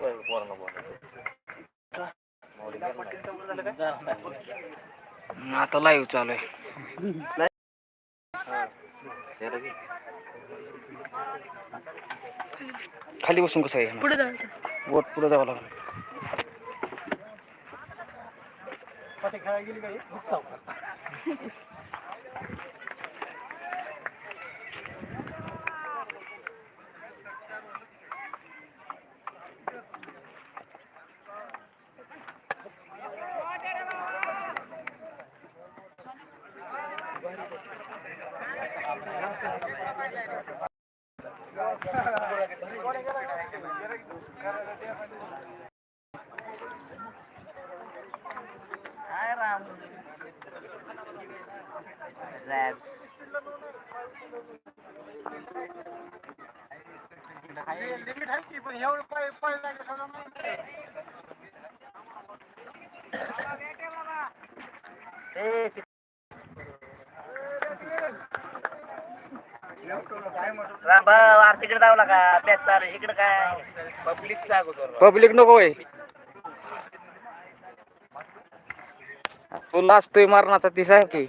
जातोय पोरांना बोलायचं आता लाईव्ह चालू आहे खाली बसून कसं आहे? पुढे जायचं वोट पुढे जावं लागेल. हाय राम लिमिट आहे की पण एवढं पाय पाय लागेल सगळं तिकडे जाऊ लागा बॅच चालू इकडे काय पब्लिक पब्लिक नको होय तुला असतोय मारणाचा ती सांग की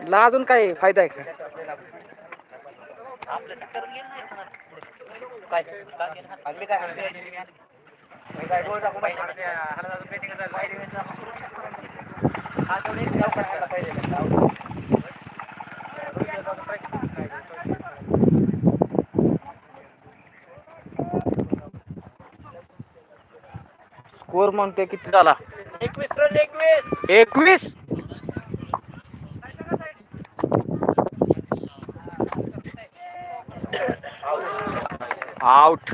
ला अजून काय फायदा आहे का काय अगदी काय स्कोर म्हणते किती झाला? एकवीस रन एकवीस. एकवीस? आउट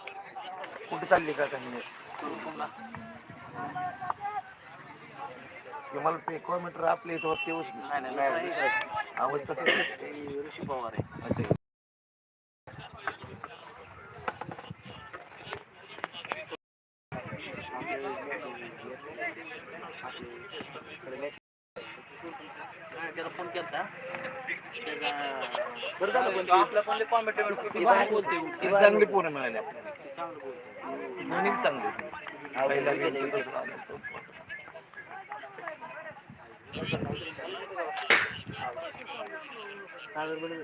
कुठे चालली का त्यांनी? मला ते किलोमीटर आपले इथं ते आवाज ऋषी पवार आहे त्याला फोन केला बरं झालं पण आपल्या पण कॉम्पिटेबल बोलते चांगली पोरं मिळाली आपल्याला. चांगली पहिला सागर बरोबर.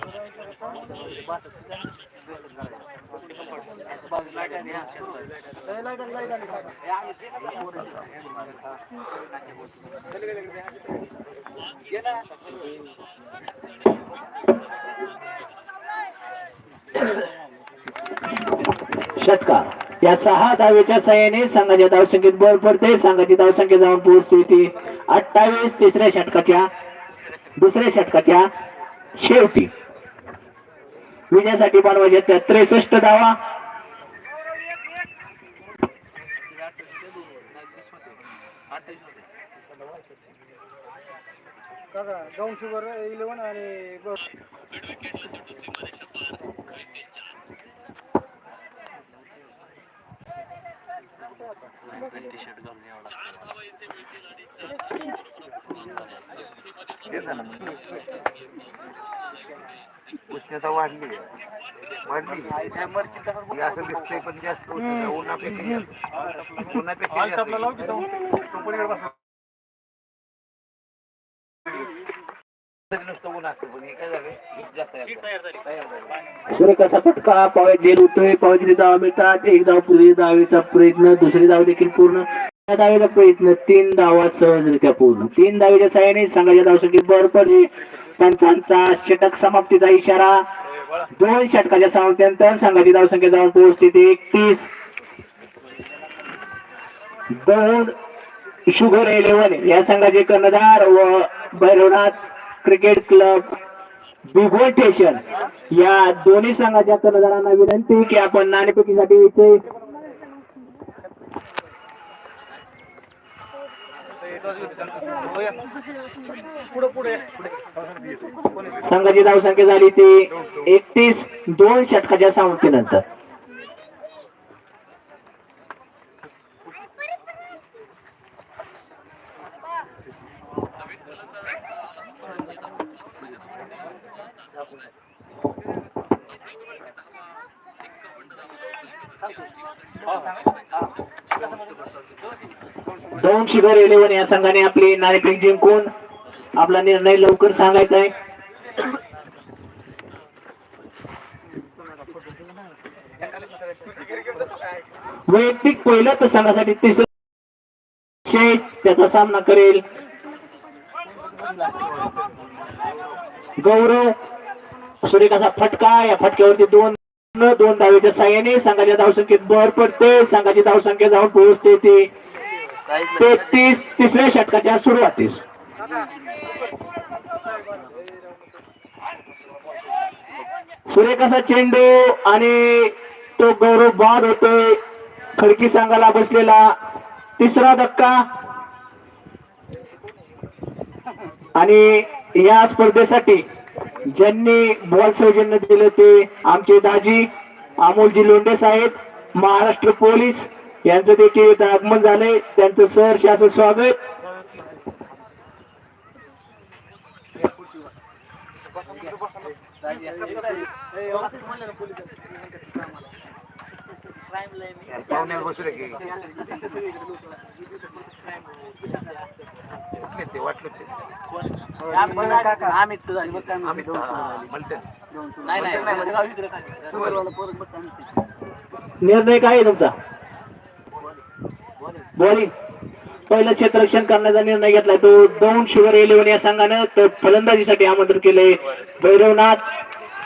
षटकार. या सहा धावेच्या सहाय्याने संघाच्या धावसंख्येत बळ पडते. संघाची धावसंख्या जाऊन पोहोचते ती अठ्ठावीस तिसऱ्या षटकाच्या दुसऱ्या षटकाच्या शेवटी. विजयासाठी बनवायच्या त्या त्रेसष्ट धावा. उष्णता वाढली वाढली असं दिसतंय पण जास्त उन्हापेक्षा उन्हापेक्षा जास्त. नुसतं ऊन असतं पण हे काय झालं हीट जास्त आहे आपल्याला. तयार झाली. कसा फटका? पावत जेल होतोय पावतरी धावा मिळतात एक धाव पुढे धावेचा प्रयत्न दुसरी धाव देखील पूर्ण. त्या धावेचा प्रयत्न तीन धावा सहजरित्या पूर्ण. तीन धावेच्या सहाय्याने संघाच्या धावसंख्येत भर पडली. पंचांचा षटक समाप्तीचा इशारा. दोन षटकाच्या समाप्तीनंतर संघाची धावसंख्या जाऊन पोहोचते ते एकतीस. दोन शुगर इलेव्हन या संघाचे कर्णधार व Bhairavnath cricket club Bigol station या दोन्ही संघाच्या कर्णधारांना विनंती की आपण नाणेफेकीसाठी इथे संघाची धावसंख्या झाली ती एकतीस दोन षटकाच्या सामर्थ्यानंतर दोन शिखर इलेव्हन या संघाने आपली नाणेफेक जिंकून आपला निर्णय लवकर सांगायचा आहे. वैयक्तिक पहिलं तर संघासाठी तिसरं त्याचा सामना करेल. गौरव सूर्यकाचा फटका या फटक्यावरती दोन दोन धावेच्या साह्याने संघाच्या धावसंख्येत भर पडते. संघाची धावसंख्या जाऊन पोहोचते ती. तेहतीस तिसऱ्या षटकाच्या सुरुवातीस. सुरेखाचा चेंडू आणि तो गौरव बाद होतोय. खडकी संघाला बसलेला तिसरा धक्का. आणि या स्पर्धेसाठी ज्यांनी बॉल सौजन्य दिलं ते आमचे दाजी अमोलजी लोंढे साहेब महाराष्ट्र पोलीस यांचं देखील आगमन झालंय. त्यांचं सर शासन स्वागत. कुठले ते वाटलं ते? आम्ही म्हणते निर्णय काय आहे तुमचा? बॉलिंग पहिलं क्षेत्ररक्षण करण्याचा निर्णय घेतलाय तो. दोन शुगर इलेव्हन या संघानं तर फलंदाजीसाठी आमंत्रण केलंय. भैरवनाथ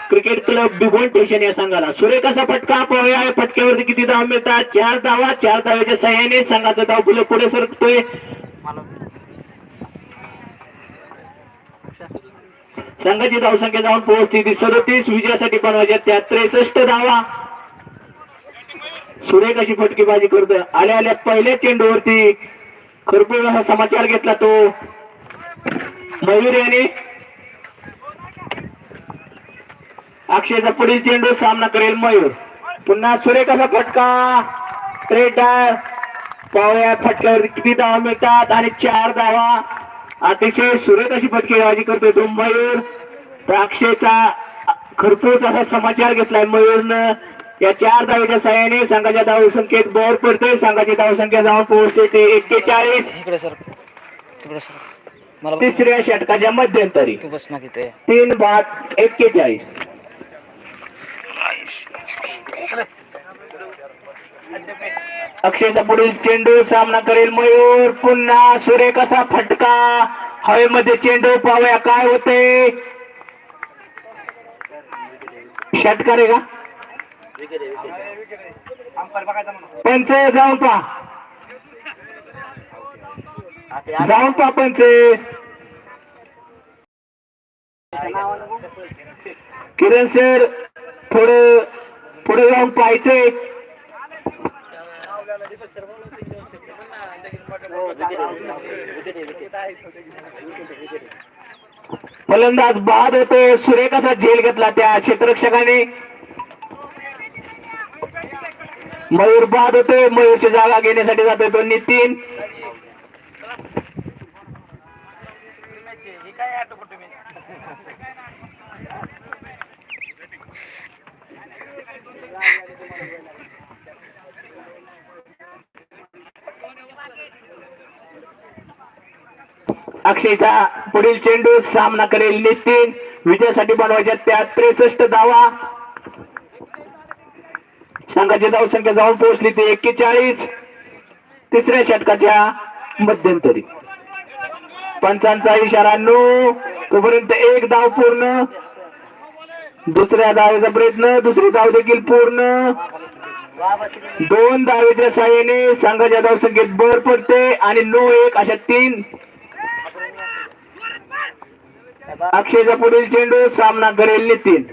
क्रिकेट क्लब बिगोन स्टेशन या संघाला. सूर्यकाचा फटका पाहूया. या फटक्यावरती किती धाव मिळतात? चार धावा चार धाव्याच्या सहाय्याने संघाचा धाव पुढे पुढे सरकतोय. संघाची धावसंख्या जाऊन पोहोचली ती सदतीस विजयासाठी बनवायच्या म्हणजे त्या त्रेसष्ट धावा. सुरेख अशी फटकेबाजी करत आल्या आल्या पहिल्या चेंडूवरती खरपूर असा समाचार घेतला तो. मयूर याने अक्षयचा पुढील चेंडू सामना करेल मयूर. पुन्हा सुरेख असा फटका. ट्रेडर पाहूया फटक्यावर किती धावा मिळतात आणि चार धावा. अतिशय सुरेख अशी फटकेबाजी करतोय तो मयूर तर अक्षयचा खरपूस असा समाचार घेतलाय मयूरनं. या चार धावेच्या सहाय्याने संघाच्या धाव संख्येत भर पडते संघाची धाव संख्या जाऊन पोहोचते ते एक्केचाळीस. तिसऱ्या षटकाच्या मध्यंतरी. तीन बाद एक्केचाळीस. अक्षयचा पुढील चेंडू सामना करेल मयूर. पुन्हा सुरेख असा फटका. हवेमध्ये चेंडू पाहूया काय होते? षटकार आहे का? पंच जाऊन पहा. जाऊन पहा पंच. किरण सर थोडं पुढे जाऊन पाहायचंय. फलंदाज बाद होतो. सुरेख असा झेल घेतला त्या क्षेत्ररक्षकाने. मयूर बाद होतोय मयूरची जागा घेण्यासाठी जातोय तो नितीन ही काय आटो कुठे मी अक्षयचा पुढील चेंडू सामना करेल नितीन. विजयासाठी बनवायच्या त्यात त्रेसष्ट धावा. संघाची धावसंख्या जाऊन पोहोचली ती एक्केचाळीस. तिसऱ्या षटकाच्या मध्यंतरी. पंचांचा इशारा नो तोपर्यंत एक धाव पूर्ण. दुसऱ्या धावेचा प्रयत्न. दुसरी धाव देखील पूर्ण. दोन धावेच्या साह्याने संघाच्या धावसंख्येत भर पडते आणि नो एक अशा तीन अक्षयचा पुढील चेंडू सामना करेल नितीन.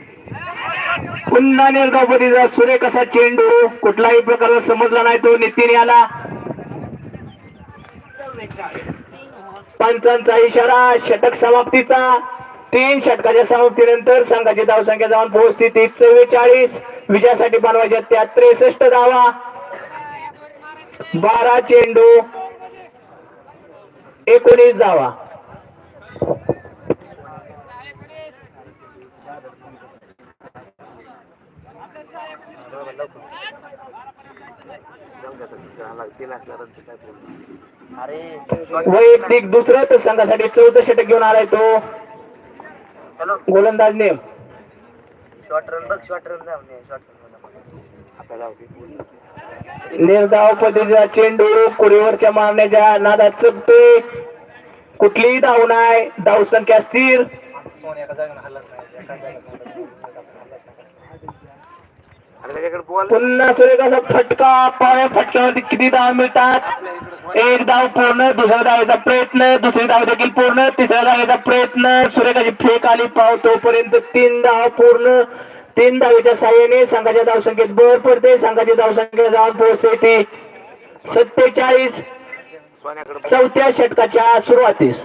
पुन्हा निर्धावपतीचा सुरेख असा चेंडू. कुठलाही प्रकारचा समजला नाही तो नितीन याला. पंचांचा इशारा षटक समाप्तीचा. तीन षटकाच्या समाप्तीनंतर संघाची धावसंख्या जाऊन पोहोचते ती चव्वेचाळीस. विजयासाठी बनवायच्या त्या त्रेसष्ट धावा. बारा चेंडू. एकोणीस धावा. अरे वैयक्तिक दुसरं तर संघासाठी चौथं षटक घेऊन आलाय तो. हॅलो. गोलंदाज नेम शॉर्ट रन बघ शॉर्ट रन जाऊ दे शॉर्ट रन आता जाऊ दे. निर्धाव पद्धतीचा चेंडू कुरीवरच्या मारण्याच्या नादात चुकतोय. कुठलीही धाव नाही धाव संख्या स्थिर नाही एका जागेवर अरे त्याच्याकडे बॉल पुन्हा सुरेखाचा फटका पाव्या फटक्यावरती किती धाव मिळतात? एक धाव पूर्ण दुसऱ्या धावेचा प्रयत्न दुसरी धाव देखील पूर्ण तिसऱ्या धावेचा प्रयत्न. सुरेखाची फेक आली पाव तोपर्यंत तीन धाव पूर्ण. तीन धावेच्या साह्याने संघाच्या धावसंख्येत भर पडते. संघाची धावसंख्या जाऊन पोहोचते ती सत्तेचाळीस. चौथ्या षटकाच्या सुरुवातीस.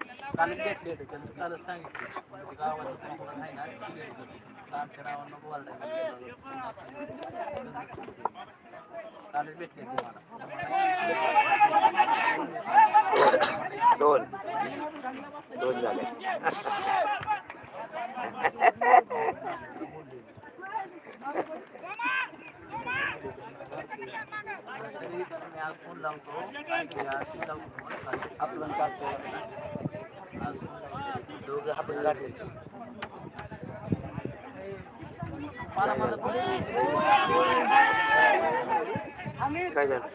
कालच घेतले होते त्यानं कालच सांगितलं म्हणजे कोण आहे ना ती घेतलं. तर आमच्या नको ओरडायला. कालच भेटले ते मला दोन दोन झाले. आपलं काढतो दोघं आपण काय झालं?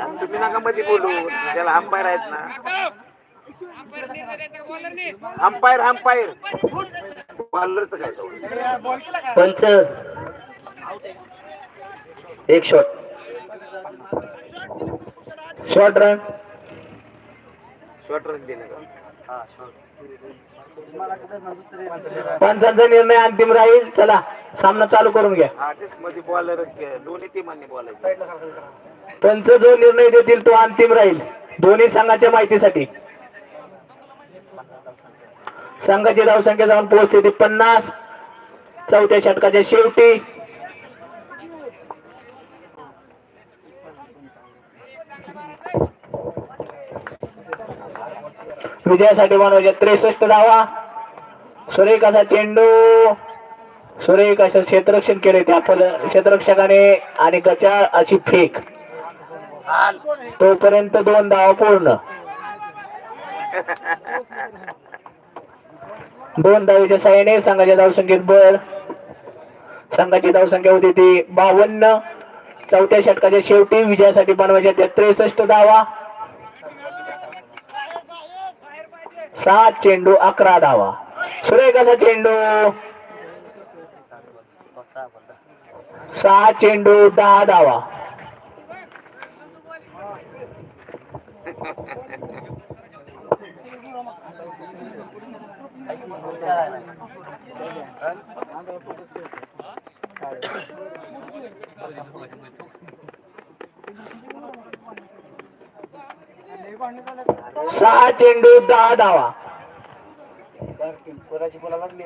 आणि तुम्ही नका मध्ये बोलू. त्याला अंपायर आहेत ना. अंपायर अंपायर बॉलरचं काय? पंच एक shot shot run short run दिलं पंचांचा निर्णय अंतिम राहील चला सामना चालू करून घ्या. मध्ये बॉलर दोन्ही टीमांनी बोलायचं पंच जो निर्णय देतील तो अंतिम राहील. दोन्ही संघाच्या माहितीसाठी. संघाची धावसंख्या जाऊन पोहोचते ती पन्नास. चौथ्या षटकाच्या शेवटी. विजयासाठी बनवायचे. त्रेसष्ट धावा. सुरेख असा चेंडू. सुरेख असं क्षेत्ररक्षण केले त्या फल क्षेत्ररक्षकाने. आणि गचा अशी फेक. तोपर्यंत दोन धावा पूर्ण. दोन धावीच्या साह्याने संघाच्या धावसंख्येत बर संघाची धावसंख्या होती ती बावन्न. चौथ्या षटकाच्या शेवटी विजयासाठी बनवायच्या त्या त्रेसष्ट धावा. सात चेंडू अकरा धावा सुरेख असा चेंडू. सहा चेंडू दहा धावा सहा चेंडू दहा धावा. कोणाची कोणाला लागली.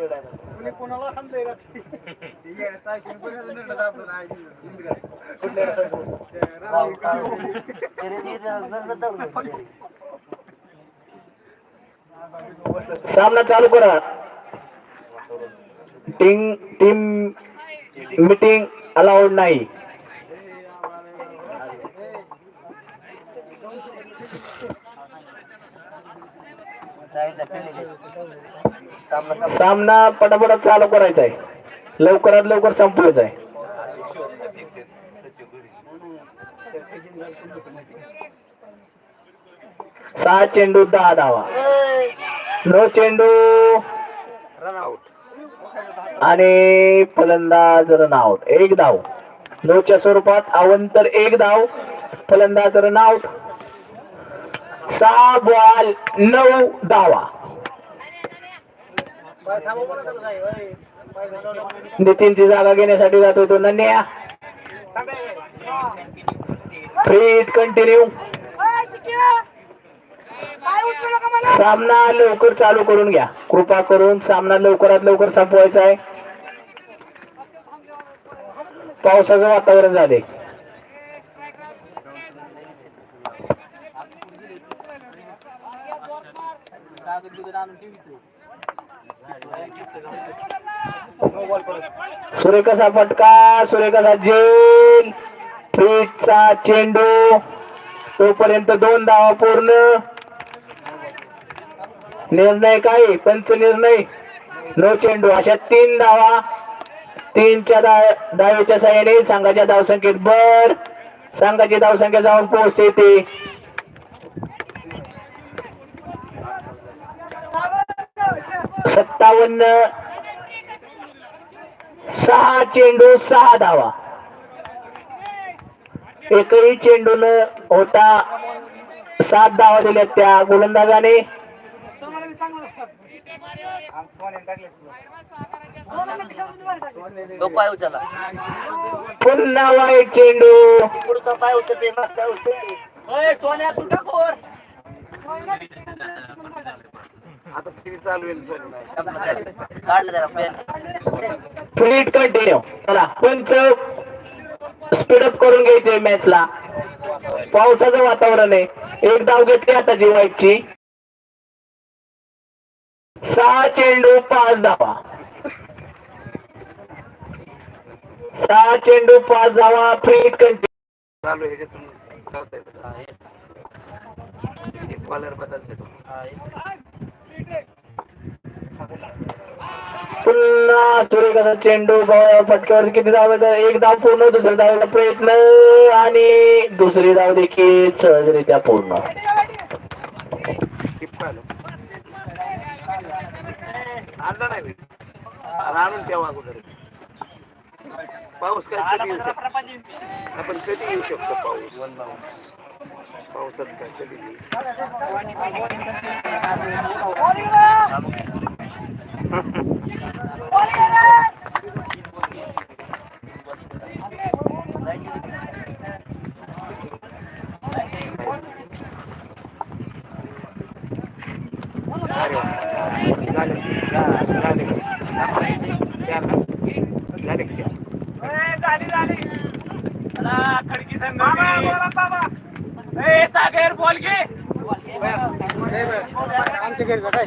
सामना चालू करा. टीम टीम मीटिंग अलाउड नाही. सामना पटापट चालू करायचा आहे. लवकरात लवकर संपवायचा आहे. सहा चेंडू दहा धावा. नऊ चेंडू. आणि फलंदाज रन आउट एक धाव. नऊच्या स्वरूपात अवंतर एक धाव. फलंदाज रन आउट सहा बॉल नऊ धावा. नितीनची जागा घेण्यासाठी जातोय तो नन्या. फ्रीट कंटिन्यू सामना लवकर चालू करून घ्या. कृपा करून सामना लवकरात लवकर संपवायचा आहे. पावसाचं वातावरण झाले सुरेखाचा फटका सुरेखाचा जेल फ्रीजचा चेंडू. तोपर्यंत दोन धावा पूर्ण. निर्णय काय? पंच निर्णय. नो चेंडू. अशा तीन धावा. तीनच्या दा- सहाय्याने संघाच्या धावसंख्येत बर संघाची धावसंख्या जाऊन पोहोचते सत्तावन्न सहा चेंडू सहा धावा. एकही चेंडू न होता सात धावा दिल्या त्या गोलंदाजाने. पुन्हा वाईट चेंडू. पुढचा पाय उचलते मागचा उचलते सोन्या तू आता चालू आहे काढलं जरा पेन फ्लीट कंटिन्यू चला पंच स्पीडअप करून घ्यायचे मॅचला पावसाचं वातावरण आहे. एक धाव घेतली आता जी वाईटची सहा चेंडू पाच धावा. सहा चेंडू पाच धावा फ्लीट कंटिन्यू चालू ह्याच्यातून. बदलते पुन्हा सूर्यकाचा चेंडू ब- फटक्यावर किती धाव एक धाव पूर्ण दुसऱ्या धावेचा प्रयत्न आणि दुसरी धाव देखील सहजरित्या पूर्ण. पाऊस काय आपण कधी येऊ शकतो पाऊस? पावसात काय कधी येऊ अरे वा. झालं झालं चार ना? झाले की चार? खडकी संघ सागर बॉल घे आमच्या घरी जा काय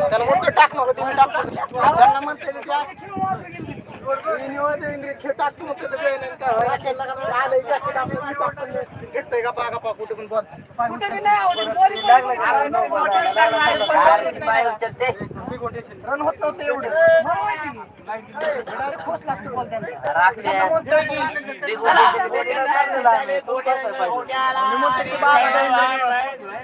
त्याला म्हणतो टाक मग तुम्ही टाकतो त्यांना म्हणते खेळ टाकतो मग नाही का आलंय का गप्पा कुठे पण बोल कुठे नाही आवडत, बोली बोली. अरे रन होत खोचला असतं ball त्यांना. राक्षस. बिगुल उचलते. मी म्हणतो की बाबा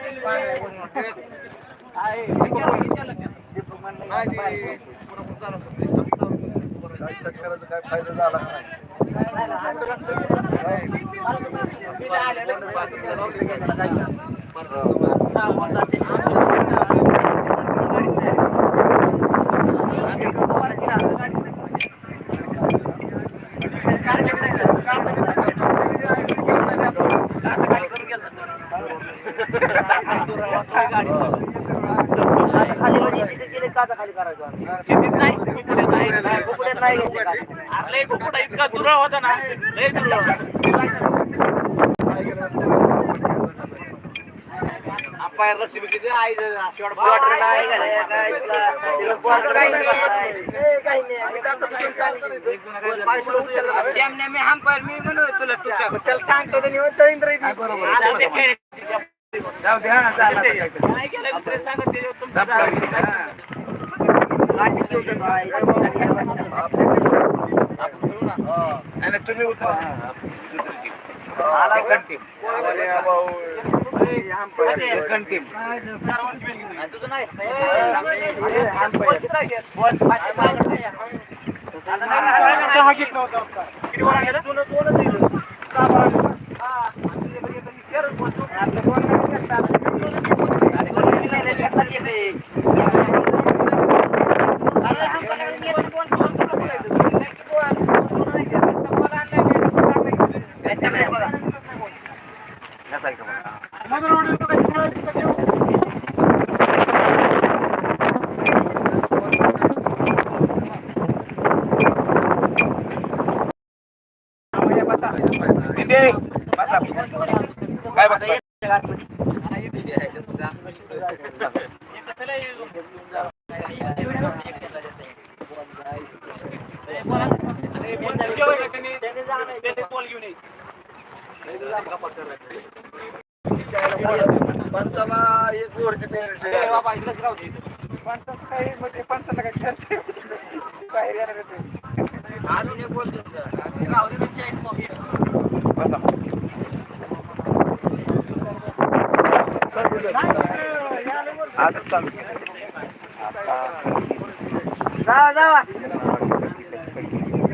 खाली म्हणजे शेतीत गेले काचा खाली करायचो आम्ही. शेतीत नाही कुठे नाही कुकड्यात नाही घेतले काचा. अरे लय कुकुडा इतका दुराळ होता ना लय दुराळ अंपायर लक्ष बी किती आई शॉर्ट Quarter नाही घालाय, काय लक्ष्मी किती आई मी अंपायर मी म्हणू तुला तू टाक. सांगतो तर निवड इंद्र जाऊ दे नाही केलं दुसरे सांगत ते तुमचं हा. नाही, तुम्ही उतरा हा, दुसरी. Second team. Second team. आणि तुझं नाही. सहा घेतला होता आता. किती वर आणलं? सहा वर आणलं. याचा आहे का बघा. मधुर उडील तो काही खेळायचं तिथं घेऊ. इथे बसा. काय बघताय? पंचाला एक वरती पेरेंट आहे. पंचाचं काही म्हणजे पंचाला काही खेळायचं आहे. बाहेर यायला भेटते. आता चालू. जावा जावा आला Asian League One position. जा ना भिजत ए जा भिजत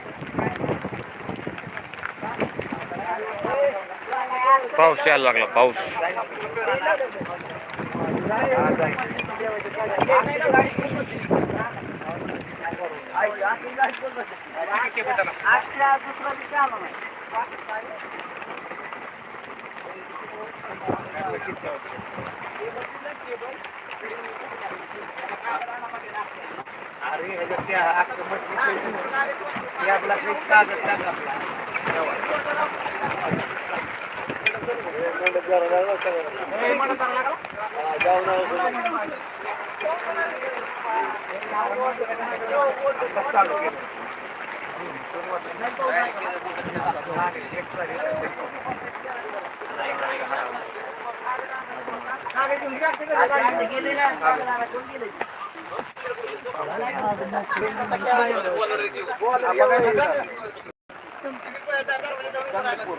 पाऊस यायला लागला पाऊस. आजच्या दुसरा दिवशी अरे ह्याच्यात त्या अख्खं मटकी पैसे ते आपला काही कागद टाक आपला चालू केलं गेले ना कोण गेले बोलायचं